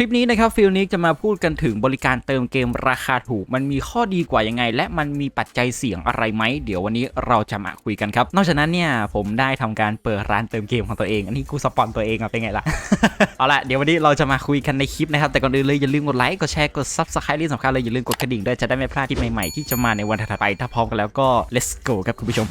คลิปนี้นะครับฟิลนิกจะมาพูดกันถึงบริการเติมเกมราคาถูก มันมีข้อดีกว่ายังไง และมันมีปัจจัยเสี่ยงอะไรไหม เดี๋ยววันนี้เราจะมาคุยกันครับ นอกจากนั้นเนี่ยผมได้ทำการเปิดร้านเติมเกมของตัวเอง อันนี้กูสปอนตัวเองอะเป็นไงล่ะ เอาละเดี๋ยววันนี้เราจะมาคุยกันในคลิปนะครับ แต่ก่อนอื่นเลยอย่าลืมกดไลค์ กดแชร์ กด subscribe ที่สำคัญเลยอย่าลืมกดกระดิ่งด้วยจะได้ไม่พลาดคลิปใหม่ๆที่จะมาในวันถัดไป ถ้าพร้อมกันแล้วก็ let's go ครับคุณผู้ชม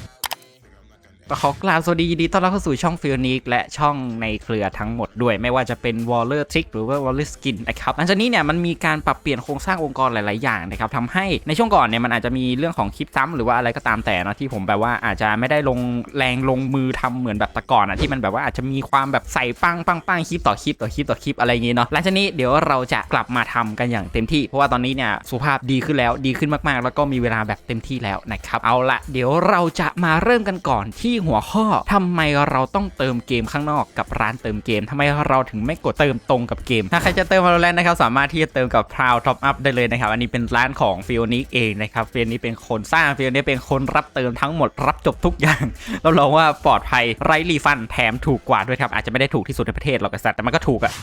ขอกราบสวัสดียินดีต้อนรับเข้าสู่ช่องฟิลนิกและช่องในเครือทั้งหมดด้วย ไม่ว่าจะเป็น w a l l e r Trick หรือว่า w a l l e r Skin นะครับหลังจากนี้เนี่ยมันมีการปรับเปลี่ยนโครงสร้างองค์กรหลาย ๆ อย่างนะครับทำให้ในช่วงก่อนเนี่ยมันอาจจะมีเรื่องของคลิปซ้ำหรือว่าอะไรก็ตามแต่เนะที่ผมแบบว่าอาจจะไม่ได้ลงแรงลงมือทำเหมือนแบบแต่ก่อนอะที่มันแบบว่าอาจจะมีความแบบใส่ปังปังปังคลิปต่อคลิปต่อคลิปต่อคลิปอะไรอย่างงี้เนาะหลังจากนี้เดี๋ยวเราจะกลับมาทำกันอย่างเต็มที่ เพราะว่าตอนนี้เนี่ยสุขภาพดีขึ้นแล้วดีขึ้นมาก ๆ แล้วก็มีเวลาแบบเต็มที่แล้วนะครับเอาละเดี๋ยวเราจะมาเริ่มกันก่อนที่หัวข้อทำไมเราต้องเติมเกมข้างนอกกับร้านเติมเกมทำไมเราถึงไม่กดเติมตรงกับเกม ถ้าใครจะเติม Valorant นะครับสามารถที่จะเติมกับ Proud Top Up ได้เลยนะครับ อันนี้เป็นร้านของ f i o n i เองนะครับ f i o n i เป็นคนสร้าง f i o n i เป็นคนรับเติมทั้งหมดรับจบทุกอย่างเราลองว่าปลอดภัยไร้รีฟันแถมถูกกว่าด้วยครับอาจจะไม่ได้ถูกที่สุดในประเทศหรอกไอ้สัตว์แต่มันก็ถูกอะ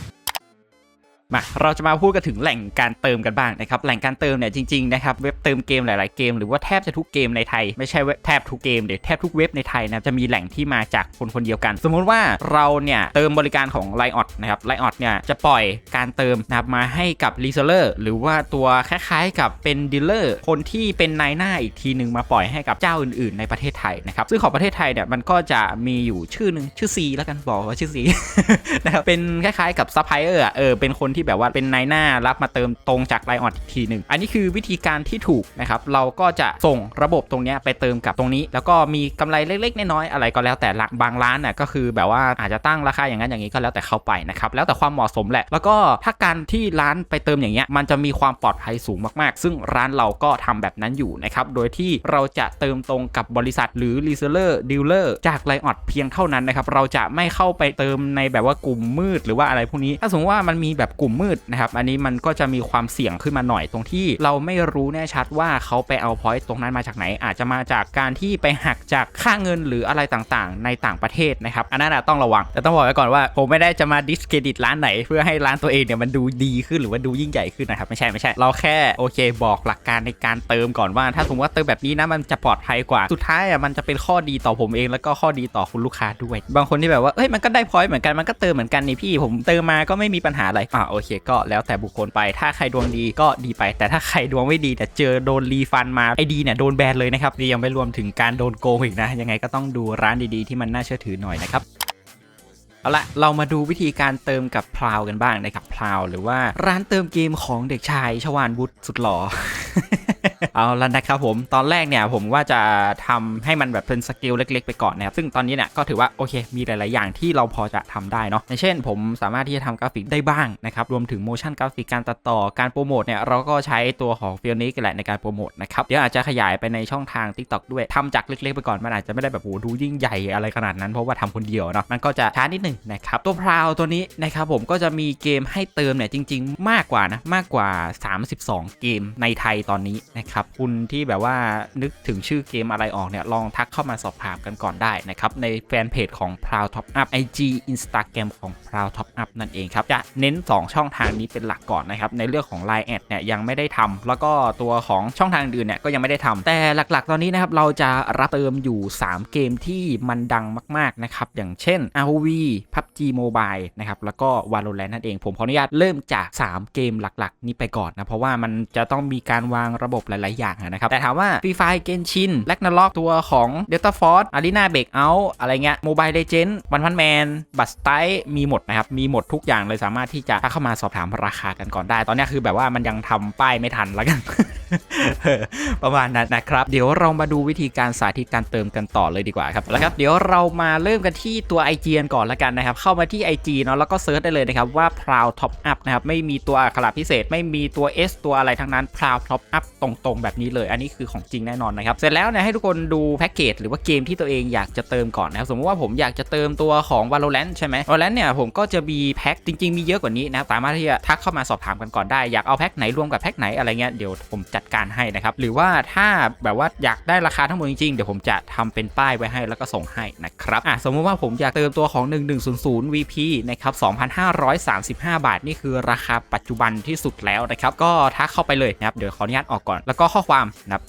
มาเราจะมาพูดกันถึงแหล่งการเติมกันบ้างนะครับแหล่งการเติมเนี่ยจริงๆนะครับเว็บเติมเกมหลายๆเกมหรือว่าแทบจะทุกเกมในไทยไม่ใช่เว็บแทบทุกเกมเดี๋ยวแทบทุกเว็บในไทยนะจะมีแหล่งที่มาจากคนคนเดียวกัน สมมุติว่าเราเนี่ยเติมบริการของ l i ออ t นะครับ l i ออ t เนี่ยจะปล่อยการเติมนะครับมาให้กับรีเซลเลอร์หรือว่าตัวคล้ายๆกับเป็นดีลเลอร์คนที่เป็นนายหน้าอีกทีหนึ่งมาปล่อยให้กับเจ้าอื่นๆ ในประเทศไทยนะครับซึ่งของประเทศไทยเนี่ยมันก็จะมีอยู่ชื่อหนึ่งชื่อ C แล้วกันบอกว่าชื่อ C นะครับเป็นคล้ายๆกับซัพพลายเออร์เออเป็นคนที่แบบว่าเป็นนายหน้ารับมาเติมตรงจากไลออดอีกทีหนึ่งอันนี้คือวิธีการที่ถูกนะครับเราก็จะส่งระบบตรงนี้ไปเติมกับตรงนี้ แล้วก็มีกำไรเล็กๆน้อยๆอะไรก็แล้วแต่ละบางร้านน่ะก็คือแบบว่าอาจจะตั้งราคาอย่างนั้นอย่างนี้ก็แล้วแต่เข้าไปนะครับแล้วแต่ความเหมาะสมแหละ แล้วก็ถ้าการที่ร้านไปเติมอย่างเงี้ยมันจะมีความปลอดภัยสูงมากๆ ซึ่งร้านเราก็ทำแบบนั้นอยู่นะครับโดยที่เราจะเติมตรงกับบริษัทหรือรีเซลเลอร์ดีลเลอร์จากไลออดเพียงเท่านั้นนะครับเราจะไม่เข้าไปเติมในแบบว่ากลุ่มมืดหรือว่าอะไรพวกนี้ ถ้าสมมติว่ามันมีแบบกลุ่มมืดนะครับ อันนี้มันก็จะมีความเสี่ยงขึ้นมาหน่อยตรงที่เราไม่รู้แน่ชัดว่าเขาไปเอาพอยต์ตรงนั้นมาจากไหน อาจจะมาจากการที่ไปหักจากค่าเงินหรืออะไรต่างๆ ในต่างประเทศนะครับอันนั้นต้องระวังแต่ต้องบอกไว้ก่อนว่าผมไม่ได้จะมาดิสเครดิตร้านไหน เพื่อให้ร้านตัวเองเนี่ยมันดูดีขึ้นหรือว่าดูยิ่งใหญ่ขึ้นนะครับไม่ใช่ไม่ใช่ เราแค่โอเค บอกหลักการในการเติมก่อนว่า ถ้าสมมติว่าเติมแบบนี้นะมันจะปลอดภัยกว่าสุดท้ายอะมันจะเป็นข้อดีต่อผมเองแล้วก็ข้อดีต่อคุณลูกค้าด้วย บางคนที่แบบว่าเอ้ยมันก็ได้พอยต์เหมือนกันมันก็เติมเหมือนกันนี่พี่ผมเติมมาก็ไม่มีปัญหาอะไรอ่าโอโอเค ก็แล้วแต่บุคคลไป ถ้าใครดวงดีก็ดีไป แต่ถ้าใครดวงไม่ดีแต่เจอโดนรีฟันมาไอดีเนี่ยโดนแบนเลยนะครับยังไม่รวมถึงการโดนโกงอีกนะ ยังไงก็ต้องดูร้านดีๆที่มันน่าเชื่อถือหน่อยนะครับเอาละเรามาดูวิธีการเติมกับพราวกันบ้างนะครับพราวหรือว่าร้านเติมเกมของเด็กชายชวานวุฒิสุดหล่อ เอาละนะครับผมตอนแรกเนี่ยผมว่าจะทำให้มันแบบเป็นสเกลเล็ก ๆ ไปก่อนนะครับซึ่งตอนนี้เนี่ยก็ถือว่าโอเคมีหลาย ๆ อย่างที่เราพอจะทำได้เนาะอย่างเช่น ผมสามารถที่จะทำกราฟิกได้บ้างนะครับรวมถึงโมชั่นกราฟิกการตัดต่อการโปรโมทเนี่ยเราก็ใช้ตัวของฟิลนิกแหละในการโปรโมทนะครับเดี๋ยวอาจจะขยายไปในช่องทาง TikTok ด้วยทำจากเล็ก ๆ ไปก่อนมันอาจจะไม่ได้แบบโหดูยิ่งใหญ่อะไรขนาดนั้นเพราะว่าทำคนเดียวเนาะมันก็จะช้านิดหนึ่งนะครับตัวพราวตัวนี้นะครับผมก็จะมีเกมให้เติมเนี่ยจริง ๆ มากกว่านะมากกว่า 32 เกมในไทยตอนนี้นะครับคุณที่แบบว่านึกถึงชื่อเกมอะไรออกเนี่ย ลองทักเข้ามาสอบถามกันก่อนได้นะครับ ในแฟนเพจของ Proud Top Up IG Instagram ของ Proud Top Up นั่นเองครับ จะเน้น 2 ช่องทางนี้เป็นหลักก่อนนะครับ ในเรื่องของ Line แอดเนี่ยยังไม่ได้ทำแล้วก็ตัวของช่องทางอื่นเนี่ยก็ยังไม่ได้ทำแต่หลักๆ ตอนนี้นะครับเราจะรับเติมอยู่ 3 เกมที่มันดังมากๆนะครับอย่างเช่น ROV PUBG Mobile นะครับแล้วก็ Valorant นั่นเองผมขออนุญาตเริ่มจาก 3 เกมหลักๆ นี้ไปก่อนนะเพราะว่ามันจะต้องมีการวางระบบหลาย ๆ อย่างนะครับ แต่ถามว่า Free Fire Genshin l a g n a r o k ตัวของ Delta Force Arena Breakout อะไรเงี้ย Mobile Legend วันพันแมนบัตสไตมีหมดนะครับ มีหมดทุกอย่างเลยสามารถที่จะทักเข้ามาสอบถามราคากันก่อนได้ ตอนนี้คือแบบว่ามันยังทำป้ายไม่ทันแล้วกัน ประมาณนั้นนะครับ เดี๋ยวเรามาดูวิธีการสาธิตการเติมกันต่อเลยดีกว่าครับแล้วครับ เดี๋ยวเรามาเริ่มกันที่ตัว IG กันก่อนละกันนะครับ เข้ามาที่ IG เนาะแล้วก็เซิร์ชได้เลยนะครับว่า Proud Top Up นะครับไม่มีตัวอักขระพิเศษ ไม่มีตัว S ตัวอะไรทั้งนั้น Proud Top Up ตรงๆ แบบนี้เลย อันนี้คือของจริงแน่นอนนะครับเสร็จแล้วเนี่ยให้ทุกคนดูแพ็กเกจหรือว่าเกมที่ตัวเองอยากจะเติมก่อนนะครับสมมติว่าผมอยากจะเติมตัวของ Valorant ใช่ไหม Valorant เนี่ยผมก็จะมีแพ็กจริง ๆ มีเยอะกว่านี้นะสามารถที่จะทักเข้ามาสอบถามกันก่อนได้อยากเอาแพ็กไหนรวมกับแพ็กไหนอะไรเงี้ยเดี๋ยวผมจัดการให้นะครับ หรือว่าถ้าแบบว่าอยากได้ราคาทั้งหมดจริงๆ เดี๋ยวผมจะทำเป็นป้ายไว้ให้แล้วก็ส่งให้นะครับอะสมมติว่าผมอยากเติมตัวของ 1100 VP นะครับ 2,535 บาท นี่คือราคาปัจจุบันที่สุดแล้วนะครับ ก็ทักเข้าไปเลยนะครับ เดี๋ยวขออนุญาตออกก่อน แล้วก็ข้อความนะครับ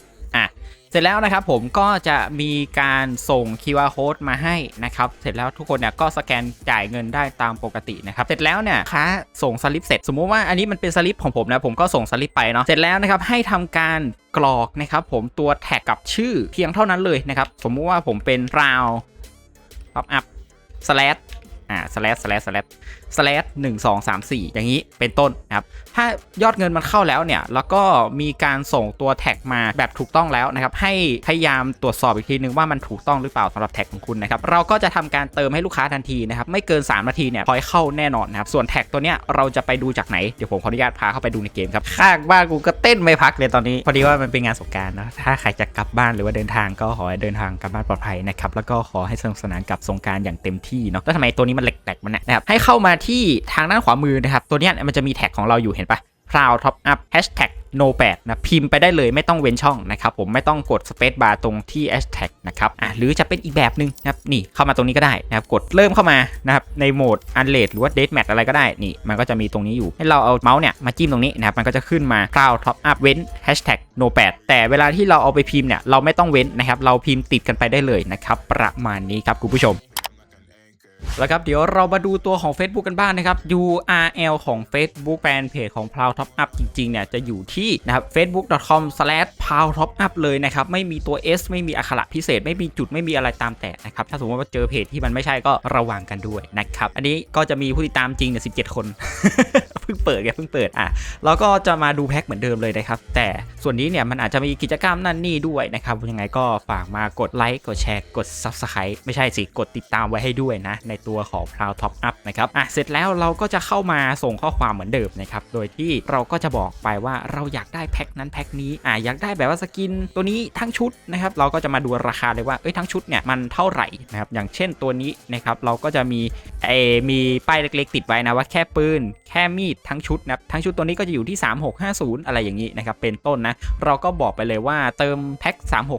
สร็จแล้วนะครับผมก็จะมีการส่ง QR code มาให้นะครับ เสร็จแล้วทุกคนเนี่ยก็สแกนจ่ายเงินได้ตามปกตินะครับ เสร็จแล้วเนี่ยค้าส่งสลิปเสร็จ สมมุติว่าอันนี้มันเป็นสลิปของผมนะผมก็ส่งสลิปไปเนาะ เสร็จแล้วนะครับให้ทำการกรอกนะครับผมตัวแท็กกับชื่อเพียงเท่านั้นเลยนะครับ สมมุติว่าผมเป็น round top up slash อ่า slash slash slash slash หนึ่งสองสามสี่อย่างนี้เป็นต้นนะครับถ้ายอดเงินมันเข้าแล้วเนี่ยแล้วก็มีการส่งตัวแท็กมาแบบถูกต้องแล้วนะครับให้พยายามตรวจสอบอีกทีนึงว่ามันถูกต้องหรือเปล่าสำหรับแท็กของคุณนะครับเราก็จะทำการเติมให้ลูกค้าทันทีนะครับไม่เกิน 3 นาทีเนี่ยพอยเข้าแน่นอนนะครับส่วนแท็กตัวเนี้ยเราจะไปดูจากไหนเดี๋ยวผมขออนุญาตพาเข้าไปดูในเกมครับข้างบ้านกูก็เต้นไม่พักเลยตอนนี้พอดีว่ามันเป็นงานสงกรารนะถ้าใครจะกลับบ้านหรือว่าเดินทางก็ขอให้เดินทางกลับบ้านปลอดภัยนะครับแล้วก็ขอให้สนุกสนานกับสงการอย่างเต็มที่เนาะแล้วทำไมตัวนี้มันแหลกๆมันนะครับให้เข้ามาทที่ทางด้านขวามือนะครับ ตัวนี้มันจะมีแท็กของเราอยู่เห็นปะ Proud Top Up Hashtag no 8นะพิมพ์ไปได้เลยไม่ต้องเว้นช่องนะครับผมไม่ต้องกด Space Bar ตรงที่ Hashtag นะครับอะหรือจะเป็นอีกแบบหนึ่งนะครับนี่เข้ามาตรงนี้ก็ได้นะครับกดเริ่มเข้ามานะครับในโหมด Unlate หรือว่า Date Match อะไรก็ได้นี่ มันก็จะมีตรงนี้อยู่ ให้เราเอาเมาส์เนี่ยมาจิ้มตรงนี้นะครับมันก็จะขึ้นมา Proud Top Up เว้น Hashtag no 8แต่เวลาที่เราเอาไปพิมพ์เนี่ยเราไม่ต้องเว้นนะครับเราพิมพ์ติดกันไปได้เลยนะครับประมาณนี้ครับคุณผู้ชม แล้วครับเดี๋ยวเรามาดูตัวของ Facebook กันบ้างนะครับ URL ของ Facebook แฟนเพจของ p r o u d Top Up จริงๆเนี่ยจะอยู่ที่นะครับ facebook.com/proudtopup เลยนะครับไม่มีตัว S ไม่มีอักขระพิเศษ ไม่มีจุดไม่มีอะไรตามแต่นะครับถ้าสมมติว่าเจอเพจที่มันไม่ใช่ก็ระวังกันด้วยนะครับอันนี้ก็จะมีผู้ติดตามจริงเนี่ย17คนเพิ่งเปิดไงเพิ่งเปิดอะแล้วก็จะมาดูแพ็คเหมือนเดิมเลยนะครับแต่ส่วนนี้เนี่ยมันอาจจะมีกิจกรรมนั่นนี่ด้วยนะครับยังไงก็ฝากมากดไลค์กดแชร์กด Subscribe ไม่ใช่สิกดติดตามไว้ให้ด้วยนะในตัวของ Proud Top Up นะครับอะเสร็จแล้วเราก็จะเข้ามาส่งข้อความเหมือนเดิมนะครับโดยที่เราก็จะบอกไปว่าเราอยากได้แพ็คนั้นแพ็คนี้อะอยากได้แบบว่าสกินตัวนี้ทั้งชุดนะครับเราก็จะมาดูราคาเลยว่าเอ้ยทั้งชุดเนี่ยมันเท่าไหร่นะครับอย่างเช่นตัวนี้นะครับเราก็จะมีเอมีป้ายเล็กๆ ติดไว้นะว่าแค่ปืนแค่มีดทั้งชุดนะทั้งชุดตัวนี้ก็จะอยู่ที่ 3650 อะไรอย่างนี้นะครับเป็นต้นนะเราก็บอกไปเลยว่าเติมแพ็ค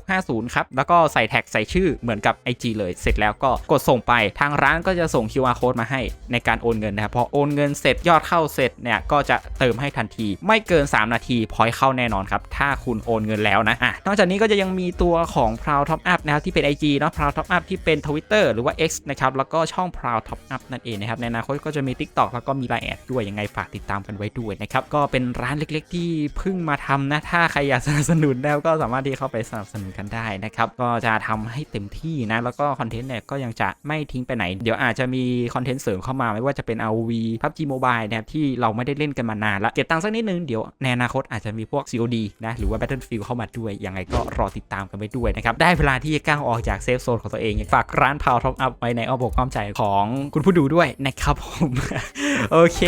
3650 ครับ แล้วก็ใส่แท็กใส่ชื่อเหมือนกับ IG เลย เสร็จแล้วก็กดส่งไปทางร้านก็จะส่ง QR code มาให้ในการโอนเงินนะครับพอโอนเงินเสร็จยอดเข้าเสร็จเนี่ยก็จะเติมให้ทันที ไม่เกิน 3 นาทีพอยเข้าแน่นอนครับ ถ้าคุณโอนเงินแล้วนะอะนอกจากนี้ก็จะยังมีตัวของ Proud Top Up นะครับที่เป็น IG เนาะ Proud Top Up ที่เป็น Twitter หรือว่า X นะครับแล้วก็ช่อง Proud Top Up นั่นเองนะครับในอนาคตก็จะมี TikTok แล้วก็มี Line แอดด้วยยังไงฝากติดตามกันไว้ด้วยนะครับก็เป็นร้านเล็ก ๆ ที่เพิ่งมาทำนะถ้าใครอยากสนับสนุนแล้วก็สามารถที่เข้าไปสนับสนุนกันได้นะครับก็จะทำให้เต็มที่นะแล้วก็คอนเทนต์เนี่ยก็ยังจะไม่ทิ้งไปไหนเดี๋ยวอาจจะมีคอนเทนต์เสริมเข้ามาไม่ว่าจะเป็น ROV PUBG Mobile นะครับที่เราไม่ได้เล่นกันมานานละเก็บตังค์สักนิดนึงเดี๋ยวในอนาคตอาจจะมีพวก COD นะหรือว่า Battlefield เข้ามาด้วยยังไงก็รอติดตามกันไปด้วยนะครับได้เวลาที่จะก้าวออกจากเซฟโซนของตัวเองฝากร้านพาวท็อปอัพไว้ในอ้อมอกอ้อมใจของคุณผู้ดูด้วยนะครับผมโอเค